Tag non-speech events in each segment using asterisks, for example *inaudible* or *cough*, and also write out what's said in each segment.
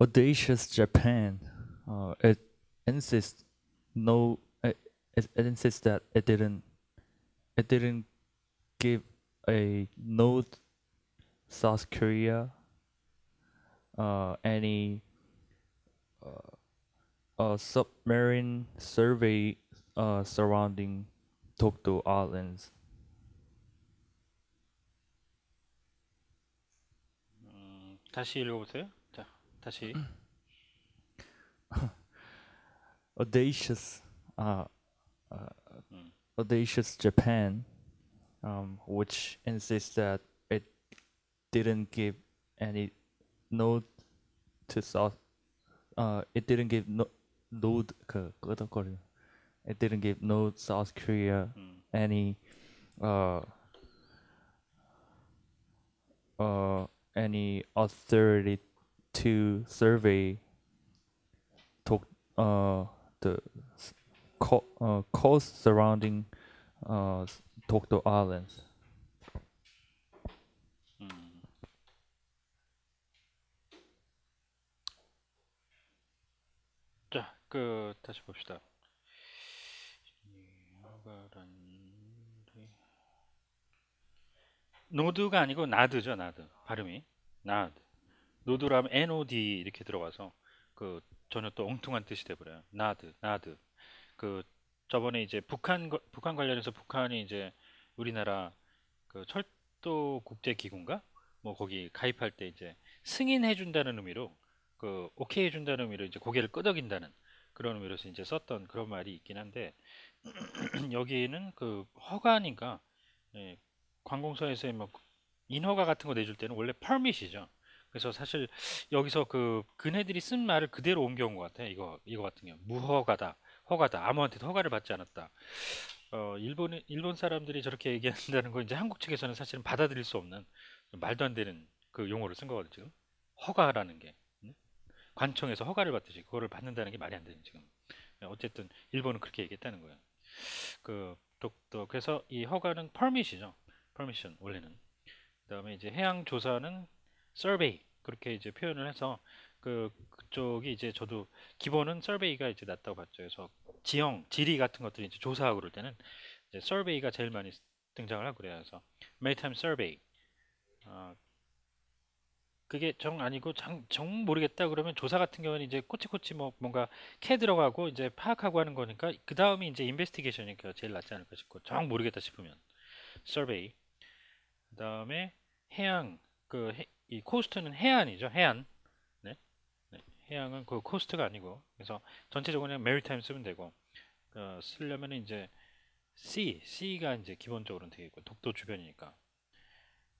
audacious Japan. Uh, it insists no. It, it, it insists that it didn't. It didn't give a note South Korea uh, any uh, uh, submarine survey uh, surrounding Tokto Islands. 음, 다시 읽어보세요. 다시 *clears throat* audacious uh, uh, audacious Japan um, which insists that it didn't give any note to South uh, it didn't give no note. it didn't give no South Korea mm. any uh, uh, any authority to survey to uh the co- uh, coast surrounding uh Tokto Islands. 음. 자, 그 다시 봅시다. 노드가 아니고 나드죠, 나드. 발음이. 나드. 노드라면 NOD 이렇게 들어가서 그 전혀 또 엉뚱한 뜻이 돼버려요. 나드, 나드. 그 저번에 이제 북한 거- 북한 관련해서 북한이 이제 우리나라 그 철도 국제 기구인가? 뭐 거기 가입할 때 이제 승인해 준다는 의미로 그 오케이 해 준다는 의미로 이제 고개를 끄덕인다는 그런 의미로서 이제 썼던 그런 말이 있긴 한데 *clears throat* 여기는 그 허가니까 예, 관공서에서 뭐 인허가 같은 거 내줄 때는 원래 permit이죠. 그래서 사실 여기서 그 그네들이 쓴 말을 그대로 옮겨온 것 같아요. 이거 이거 같은 경우 무허가다, 허가다, 아무한테도 허가를 받지 않았다. 어, 일본 일본 사람들이 저렇게 얘기한다는 거 이제 한국 측에서는 사실은 받아들일 수 없는 말도 안 되는 그 용어를 쓴 거거든요. 지금 허가라는 게 음? 관청에서 허가를 받듯이 그거를 받는다는 게 말이 안 되는 지금. 어쨌든 일본은 그렇게 얘기했다는 거예요. 그 또, 또 그래서 이 허가는 permit이죠. permission 원래는. 그다음에 이제 해양 조사는 survey 그렇게 이제 표현을 해서 그 그쪽이 이제 저도 기본은 survey가 이제 낫다고 봤죠. 그래서 지형, 지리 같은 것들이 이제 조사하고 그럴 때는 이제 survey가 제일 많이 등장을 하고 그래요. 그래서 maritime survey 어, 그게 정 아니고 정, 정 모르겠다 그러면 조사 같은 경우는 이제 코치코치 뭐 뭔가 캐 들어가고 이제 파악하고 하는 거니까 그 다음이 이제 인베스티게이션이니까 제일 낫지 않을까 싶고 정 모르겠다 싶으면 survey 그 다음에 해양 그 이 코스트는 해안이죠 해안 네? 네, 해양은 그 코스트가 아니고 그래서 전체적으로 그냥 maritime 쓰면 되고 어, 쓰려면 이제 sea sea가 이제 기본적으로는 되겠고 독도 주변이니까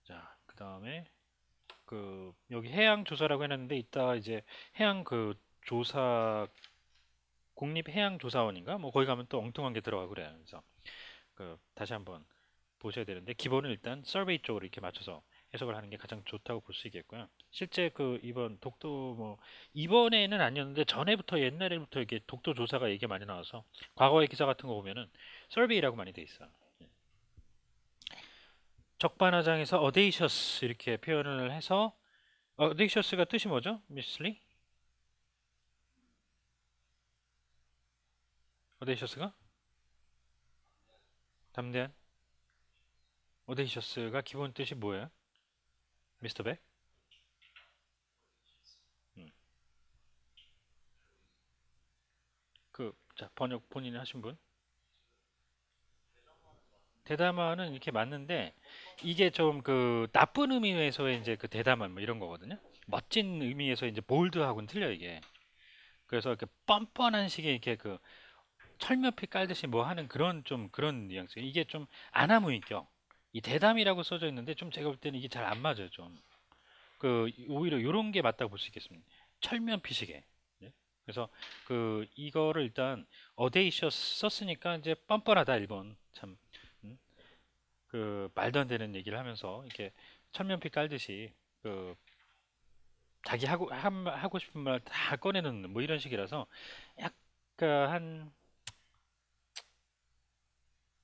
자 그 다음에 그 여기 해양 조사라고 해놨는데 이따 이제 해양 그 조사 국립 해양 조사원인가 뭐 거기 가면 또 엉뚱한 게 들어가고 그래요. 그래서 그 다시 한번 보셔야 되는데 기본은 일단 서베이 쪽으로 이렇게 맞춰서 해석을 하는 게 가장 좋다고 볼 수 있겠고요. 실제 그 이번 독도 뭐 이번에는 아니었는데 전에부터 옛날에부터 이게 독도 조사가 얘기 많이 나와서 과거의 기사 같은 거 보면은 서베이라고 많이 돼 있어요. 예. 적반하장에서 audacious 이렇게 표현을 해서 audacious가 뜻이 뭐죠, 미스 리? audacious가 담대한 audacious가 기본 뜻이 뭐예요, 미스터 백? 음. 그, 자, 번역 본인이 하신 분? 대담화는 이렇게 맞는데 이게 좀 그 나쁜 의미에서의 이제 그 대담한 뭐 이런 거거든요. 멋진 의미에서 이제 볼드하고는 틀려 이게. 그래서 이렇게 뻔뻔한 식의 이렇게 그 철면피 깔듯이 뭐 하는 그런 좀 그런 뉘앙스. 이게 좀 아나무인격. 이 대담이라고 써져 있는데 좀 제가 볼 때는 이게 잘 안 맞아요 좀. 그 오히려 이런 게 맞다고 볼 수 있겠습니다. 철면피식에. 네? 그래서 그 이거를 일단 audacious 썼으니까 이제 뻔뻔하다 일본 참. 음? 그 말도 안 되는 얘기를 하면서 이렇게 철면피 깔듯이 그 자기 하고 함- 하고 싶은 말 다 꺼내는 뭐 이런 식이라서 약간 한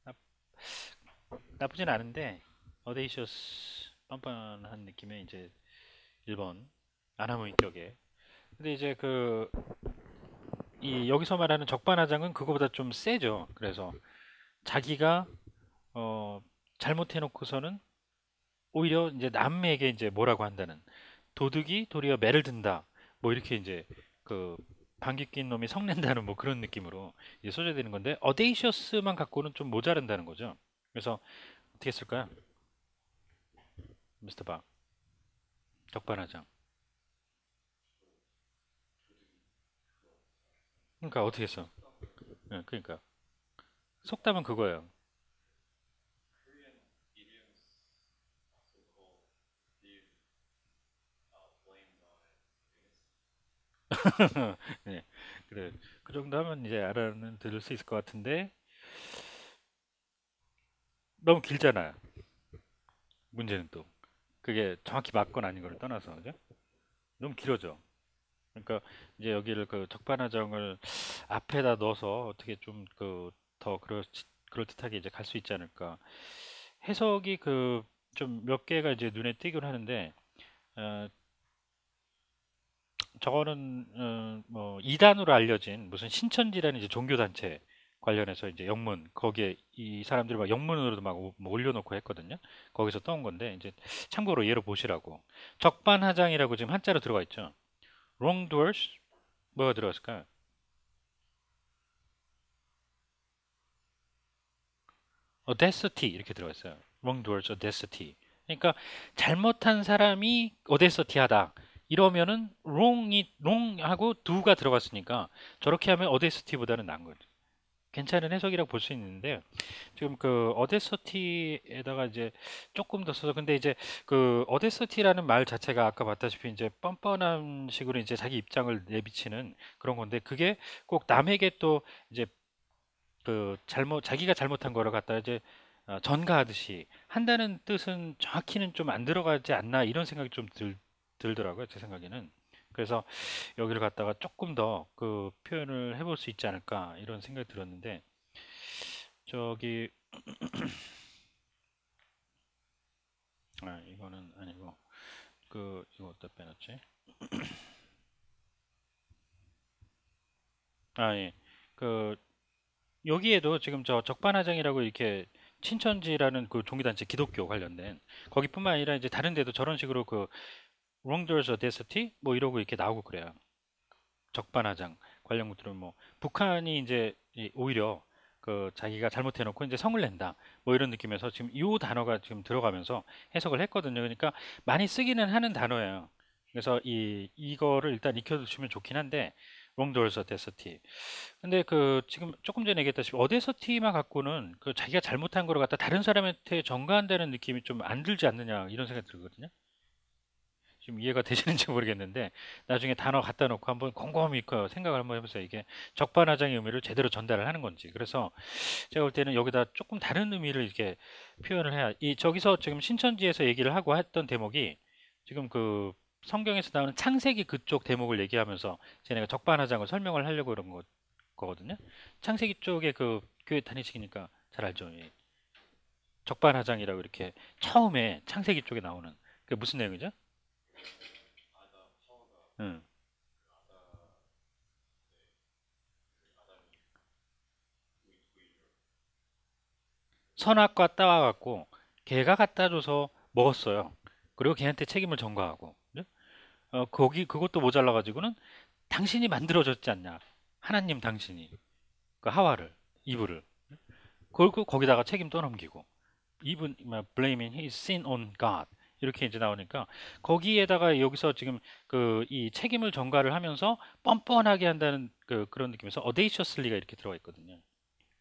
나, 나쁘진 않은데 audacious 뻔뻔한 느낌의 이제 일본 아나무 인격의 근데 이제 그 이 여기서 말하는 적반하장은 그거보다 좀 세죠. 그래서 자기가 어 잘못해 놓고서는 오히려 이제 남에게 이제 뭐라고 한다는 도둑이 도리어 매를 든다. 뭐 이렇게 이제 그 방귀 낀 놈이 성낸다는 뭐 그런 느낌으로 이제 써져야 되는 건데 어데이셔스만 갖고는 좀 모자란다는 거죠. 그래서 어떻게 쓸까요? 미스터 박 적반하장. 그러니까 어떻게 써? 예, 그러니까 속담은 그거예요. 네, *laughs* 그래. 그 정도 하면 이제 알아는 들을 수 있을 것 같은데 너무 길잖아요. 문제는 또 그게 정확히 맞건 아닌 걸 떠나서 그죠? 너무 길어져. 그러니까 이제 여기를 그 적반하장을 앞에다 넣어서 어떻게 좀 그 더 그럴 그럴듯하게 이제 갈 수 있지 않을까. 해석이 그 좀 몇 개가 이제 눈에 띄긴 하는데 어, 저거는 어, 뭐 이단으로 알려진 무슨 신천지라는 이제 종교 단체 관련해서 이제 영문 거기에 이 사람들이 막 영문으로도 막 오- 뭐 올려놓고 했거든요. 거기서 떠온 건데 이제 참고로 예로 보시라고 적반하장이라고 지금 한자로 들어가 있죠. wrongdoers 뭐가 들어갔을까요? audacity 이렇게 들어갔어요. wrongdoers audacity. 그러니까 잘못한 사람이 audacity하다. 이러면은 wrong이 wrong하고 do가 들어갔으니까 저렇게 하면 audacity보다는 나은 거죠. 괜찮은 해석이라고 볼 수 있는데 지금 그 어데서티에다가 이제 조금 더 써서 근데 이제 그 어데서티라는 말 자체가 아까 봤다시피 이제 뻔뻔한 식으로 이제 자기 입장을 내비치는 그런 건데 그게 꼭 남에게 또 이제 그 잘못 자기가 잘못한 거를 갖다 이제 어, 전가하듯이 한다는 뜻은 정확히는 좀 안 들어가지 않나 이런 생각이 좀 들, 들더라고요 제 생각에는 그래서 여기를 갖다가 조금 더 그 표현을 해볼 수 있지 않을까 이런 생각이 들었는데 저기 *clears throat* 아 이거는 아니고 그 이거 어디다 빼놨지? *clears throat* 아예그 여기에도 지금 저 적반하장이라고 이렇게 친천지라는 그 종교단체 기독교 관련된 거기뿐만 아니라 이제 다른 데도 저런 식으로 그 wrongdoers audacity 뭐 이러고 이렇게 나오고 그래요. 적반하장 관련 것들은 뭐 북한이 이제 이- 오히려 그 자기가 잘못해놓고 이제 성을 낸다 뭐 이런 느낌에서 지금 이 단어가 지금 들어가면서 해석을 했거든요. 그러니까 많이 쓰기는 하는 단어예요. 그래서 이 이거를 일단 익혀두시면 좋긴 한데 wrongdoers audacity 근데 그 지금 조금 전에 얘기했다시피 어데서티만 갖고는 그 자기가 잘못한 거를 갖다 다른 사람한테 전가한다는 느낌이 좀 안 들지 않느냐 이런 생각이 들거든요. 지금 이해가 되시는지 모르겠는데 나중에 단어 갖다 놓고 한번 곰곰이 그 생각을 한번 해보세요. 이게 적반하장의 의미를 제대로 전달을 하는 건지. 그래서 제가 볼 때는 여기다 조금 다른 의미를 이렇게 표현을 해야 이 저기서 지금 신천지에서 얘기를 하고 했던 대목이 지금 그 성경에서 나오는 창세기 그쪽 대목을 얘기하면서 제가 적반하장을 설명을 하려고 그런 거, 거거든요. 창세기 쪽에 그 교회 다니시니까 잘 알죠. 이 적반하장이라고 이렇게 처음에 창세기 쪽에 나오는 그 무슨 내용이죠? 응. 선악과 따와 갖고 걔가 갖다 줘서 먹었어요. 그리고 걔한테 책임을 전가하고. 네? 어, 거기 그것도 모자라 가지고는 당신이 만들어졌지 않냐. 하나님 당신이. 그 하와를 이브를. 그걸 거기다가 책임 떠넘기고. even blaming his sin on God 이렇게 이제 나오니까 거기에다가 여기서 지금 그 이 책임을 전가를 하면서 뻔뻔하게 한다는 그 그런 느낌에서 audaciously가 이렇게 들어가 있거든요.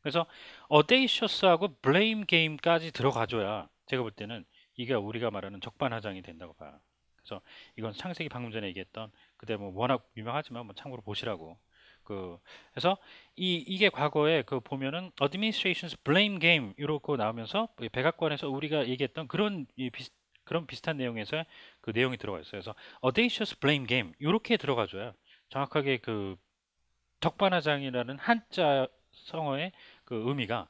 그래서 audacious하고 blame game까지 들어가줘야 제가 볼 때는 이게 우리가 말하는 적반하장이 된다고 봐요. 그래서 이건 창세기 방금 전에 얘기했던 그때 뭐 워낙 유명하지만 뭐 참고로 보시라고 그 그래서 이 이게 과거에 그 보면은 administration's blame game 이렇게 나오면서 백악관에서 우리가 얘기했던 그런 이 비슷 그런 비슷한 내용에서 그 내용이 들어가 있어요. 그래서 audacious blame game 이렇게 들어가줘야 정확하게 그 적반하장이라는 한자 성어의 그 의미가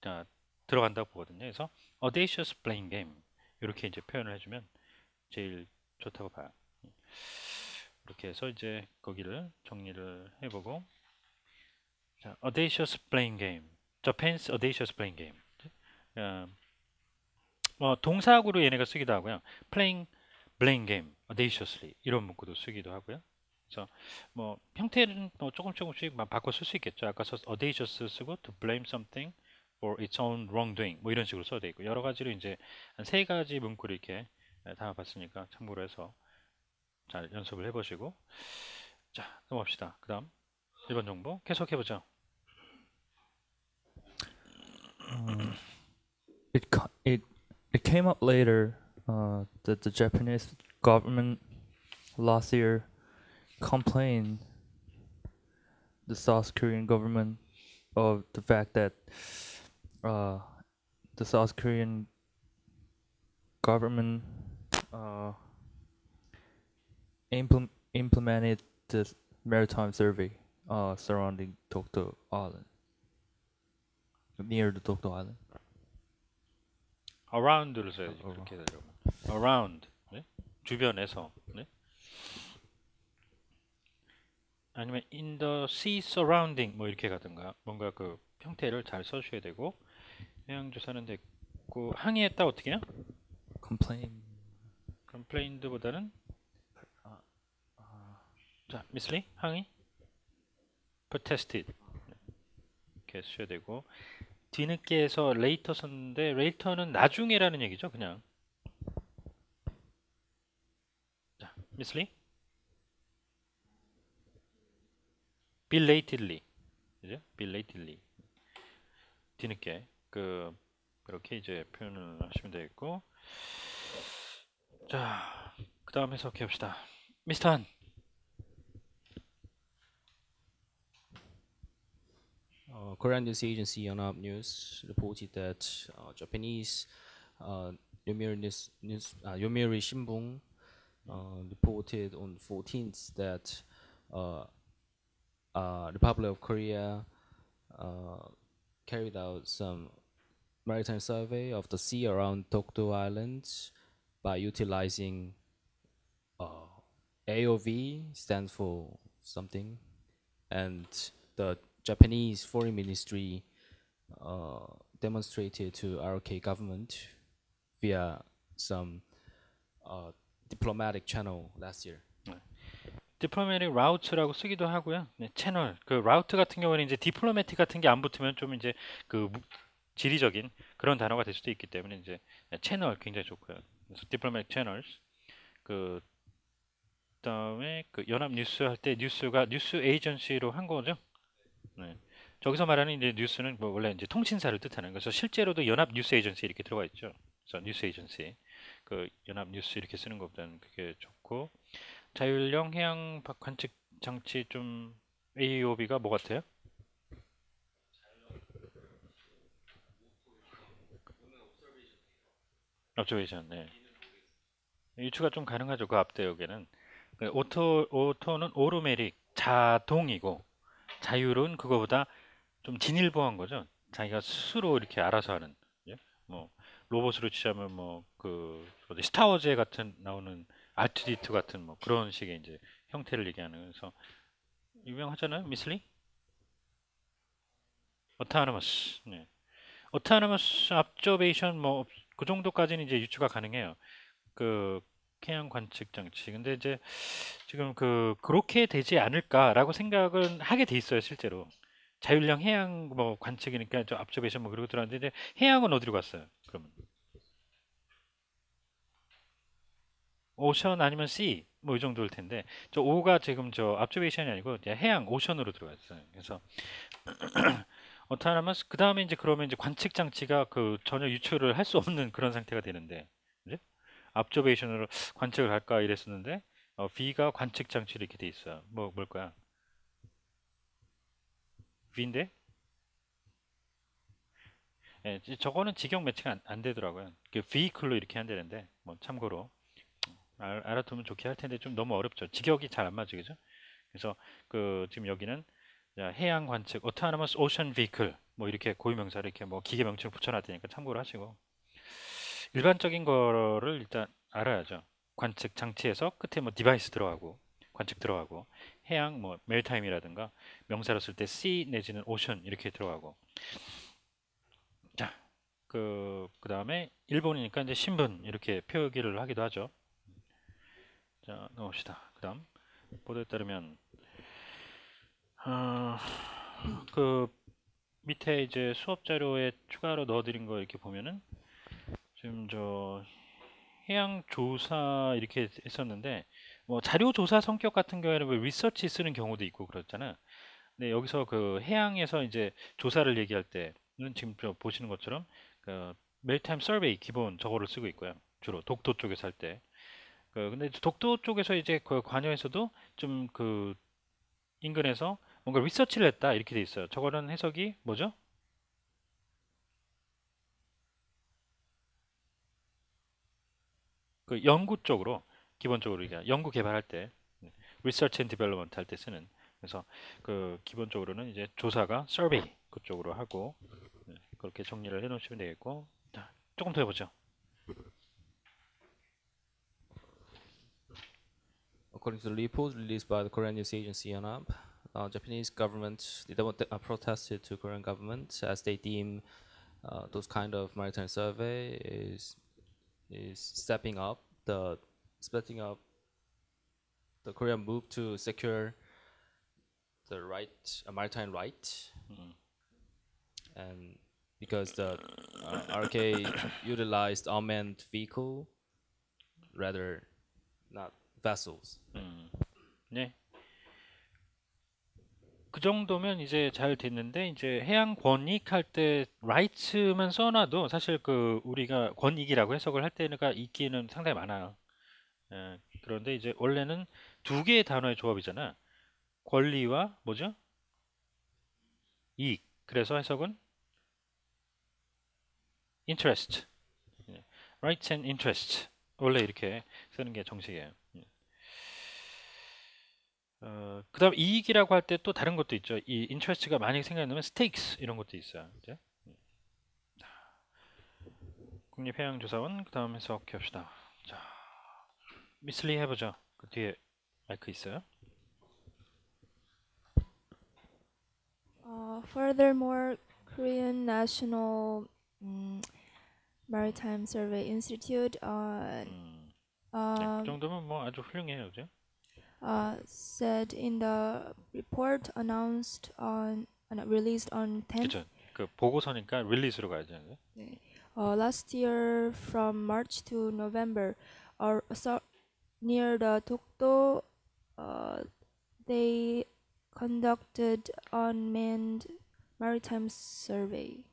자, 들어간다고 보거든요. 그래서 audacious blame game 이렇게 이제 표현을 해주면 제일 좋다고 봐요. 이렇게 해서 이제 거기를 정리를 해보고 자, audacious playing game. Japan's audacious playing game. 어, 뭐 동사구로 얘네가 쓰기도 하고요. playing playing game audaciously 이런 문구도 쓰기도 하고요. 그래서 뭐 형태는 뭐 조금 조금씩 막 바꿔 쓸 수 있겠죠. 아까 써 audacious 쓰고 to blame something for its own wrongdoing 뭐 이런 식으로 써도 되고 여러 가지로 이제 한 세 가지 문구를 이렇게 담아봤으니까 참고로 해서 잘 연습을 해보시고 자 넘어갑시다. 그 다음 1번 정보 계속해보죠. It it it came up later uh, that the Japanese government last year complained the South Korean government of the fact that uh, the South Korean government uh, implement, implemented the maritime survey uh, surrounding Tokto Island near the Tokto Island. Around를 써야지 어, 어. 그렇게 되려면 around 네? 주변에서 네? 아니면 in the sea surrounding 뭐 이렇게 가든가 뭔가 그 형태를 잘 써주셔야 되고 해양 조사는 됐고 항의했다 어떻게 해요? Complain. complained보다는 아, 아, 자 mislead 항의 protested 이렇게 쓰셔야 되고 뒤늦게에서 later 썼는데 later는 나중에라는 얘기죠 그냥 자 mislead belatedly 그죠? belatedly 뒤늦게 그 그렇게 이제 표현을 하시면 되겠고 자, 그 다음 해석해 봅시다. 미스터 한. Uh, Korean news agency Yonhap News reported that uh, Japanese uh, Yomiuri News, news uh, uh, reported on 14th that uh, uh, Republic of Korea carried out some maritime survey of the sea around Dokdo Island by utilizing AOV stands for something, and the Japanese Foreign Ministry uh, demonstrated to RK government via some uh, diplomatic channel last year. 디플로매틱 라우트라고 쓰기도 하고요. 네, 채널. 그 라우트 같은 경우는 이제 디플로매틱 같은 게 안 붙으면 좀 이제 그 무- 지리적인 그런 단어가 될 수도 있기 때문에 이제 채널 굉장히 좋고요. 그래서 디플로매틱 채널. 그 그다음에 그 연합 뉴스 할 때 뉴스가 뉴스 에이전시로 한 거죠. 네. 저기서 말하는 이제 뉴스는 뭐 원래 이제 통신사를 뜻하는 거죠. 실제로도 연합 뉴스 에이전시 이렇게 들어가 있죠. 그래서 뉴스 에이전시. 그 연합 뉴스 이렇게 쓰는 것보다는 그게 좋고 자율형 해양 바- 관측 장치 좀 AOB가 뭐 같아요? observation, 네. 유추가 좀 가능하죠. 그 앞대역에는 그 오토 오토는 오르메릭 자동이고 자율은 그거보다 좀 진일보한 거죠. 자기가 스스로 이렇게 알아서 하는. 예? 뭐 로봇으로 치자면 뭐 그 스타워즈 같은 나오는 R2D2 같은 뭐 그런 식의 이제 형태를 얘기하는 그래서 유명하잖아요, 미슬리? 어타너머스. 네. 어타너머스 압저베이션 뭐 그 정도까지는 이제 유추가 가능해요. 그 해양 관측 장치. 근데 이제 지금 그 그렇게 되지 않을까라고 생각은 하게 돼 있어요, 실제로. 자율형 해양 뭐 관측이니까 저 압저베이션 뭐 그러고 들어왔는데 해양은 어디로 갔어요? 그러면 오션 아니면 씨뭐이 정도일 텐데 저 O가 지금 저 압조베이션이 아니고 해양 오션으로 들어갔어요. 그래서 어떠하면 그 다음에 이제 그러면 이제 관측 장치가 그 전혀 유출을 할 수 없는 그런 상태가 되는데 압조베이션으로 관측을 할까 이랬었는데 어, V가 관측 장치 이렇게 돼 있어요. 뭐 뭘까요? V인데 예, 지- 저거는 직역 매칭 안, 안 되더라고요. 그 vehicle로 이렇게 한다는데 뭐 참고로 알, 알아두면 좋게 할 텐데 좀 너무 어렵죠. 직역이 잘 안 맞죠, 그죠? 그래서 그 지금 여기는 자, 해양 관측, autonomous ocean vehicle 뭐 이렇게 고유명사를 이렇게 뭐 기계 명칭을 붙여놨다니까 참고를 하시고 일반적인 거를 일단 알아야죠. 관측 장치에서 끝에 뭐 디바이스 들어가고 관측 들어가고 해양 뭐 멜타임이라든가 명사로 쓸 때 sea 내지는 ocean 이렇게 들어가고 자, 그 그다음에 일본이니까 이제 신분 이렇게 표기를 하기도 하죠. 자, 넘어갑시다. 그다음 보도에 따르면 어, 그 밑에 이제 수업 자료에 추가로 넣어드린 거 이렇게 보면은 지금 저 해양 조사 이렇게 했었는데 뭐 자료 조사 성격 같은 경우에는 뭐 리서치 쓰는 경우도 있고 그렇잖아. 근데 여기서 그 해양에서 이제 조사를 얘기할 때는 지금 저 보시는 것처럼 그 멜타임 서베이 기본 저거를 쓰고 있고요. 주로 독도 쪽에서 할 때. 그 근데 독도 쪽에서 이제 그 관여에서도 좀 그 인근에서 뭔가 리서치를 했다 이렇게 돼 있어요. 저거는 해석이 뭐죠? 그 연구 쪽으로 기본적으로 이게 연구 개발할 때 research and development 할때 쓰는 그래서 그 기본적으로는 이제 조사가 survey 그쪽으로 하고 네, 그렇게 정리를 해 놓으시면 되겠고 자, 조금 더 해보죠. According to the report released by the Korean news agency Yonhap, uh, Japanese government they uh, protested to Korean government as they deem uh, those kind of maritime survey is is stepping up the stepping up the Korean move to secure the right uh, maritime right and because the uh, RK *coughs* utilized unmanned vehicle rather not vessels. 음, 네. 그 정도면 이제 잘 됐는데 이제 해양 권익 할 때 rights만 써놔도 사실 그 우리가 권익이라고 해석을 할 때가 있기는 상당히 많아요. 예, 그런데 이제 원래는 두 개의 단어의 조합이잖아. 권리와 뭐죠? 이익. 그래서 해석은 interest. 예, rights and interest. 원래 이렇게 쓰는 게 정식이에요. 예. 어, 그다음 이익이라고 할 때 또 다른 것도 있죠. 이 인트레스트가 만약에 생각나면 stakes 이런 것도 있어요. 이제 국립해양조사원 그다음 해석 해 봅시다. 자, 미슬리 해보죠. 그 뒤에 마이크 있어요. Uh, furthermore, Korean National mm, Maritime Survey Institute uh, 음, 네, uh, 그 정도면 뭐 아주 훌륭해요, 그죠? uh, said in the report announced on uh, released on 10th 그죠? 그 보고서니까 릴리즈로 가야죠. 이제. uh, last year from March to November, or so near the Dokdo, uh, they conducted unmanned maritime survey.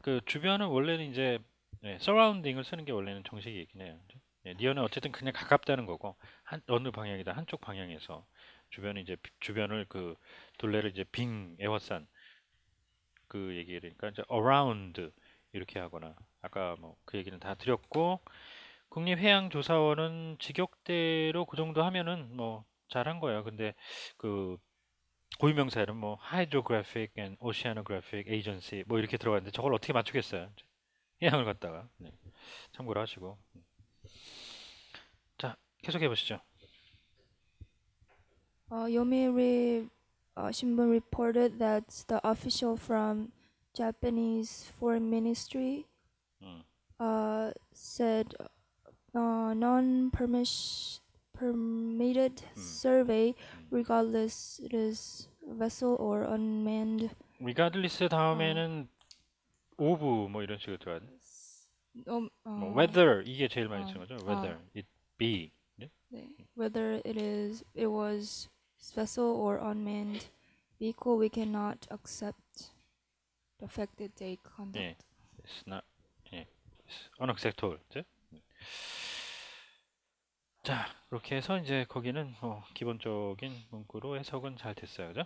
그 주변은 원래는 이제 네, 서라운딩을 쓰는 게 원래는 정식이긴 해요. 네, 니어는 어쨌든 그냥 가깝다는 거고 한 어느 방향이다 한쪽 방향에서 주변을 이제 비- 주변을 그 둘레를 이제 빙 에워싼 그 얘기니까 이제 around 이렇게 하거나 아까 뭐 그 얘기는 다 드렸고 국립해양조사원은 직역대로 그 정도 하면은 뭐 잘한 거예요. 근데 그 고유명사에는 뭐 Hydrographic and Oceanographic Agency 뭐 이렇게 들어갔는데 저걸 어떻게 맞추겠어요? 해양을 갖다가 네. 참고를 하시고 자 계속해 보시죠. Uh, Yomiuri uh, Shimbun reported that the official from Japanese Foreign Ministry 음, uh, said uh, non-permitted survey, regardless it is vessel or unmanned. regardless 다음에는 of 뭐 이런 식으로 들어가야 돼. Um, 뭐 uh, whether 이게 제일 많이 어, 쓰는 거죠. 어. whether it be 네? 네. whether it is it was vessel or unmanned vehicle, we cannot accept the fact that they conduct. 예. It's not 예. It's unacceptable. 그죠? 자, 그렇게 해서 이제 거기는 뭐 기본적인 문구로 해석은 잘 됐어요. 그죠?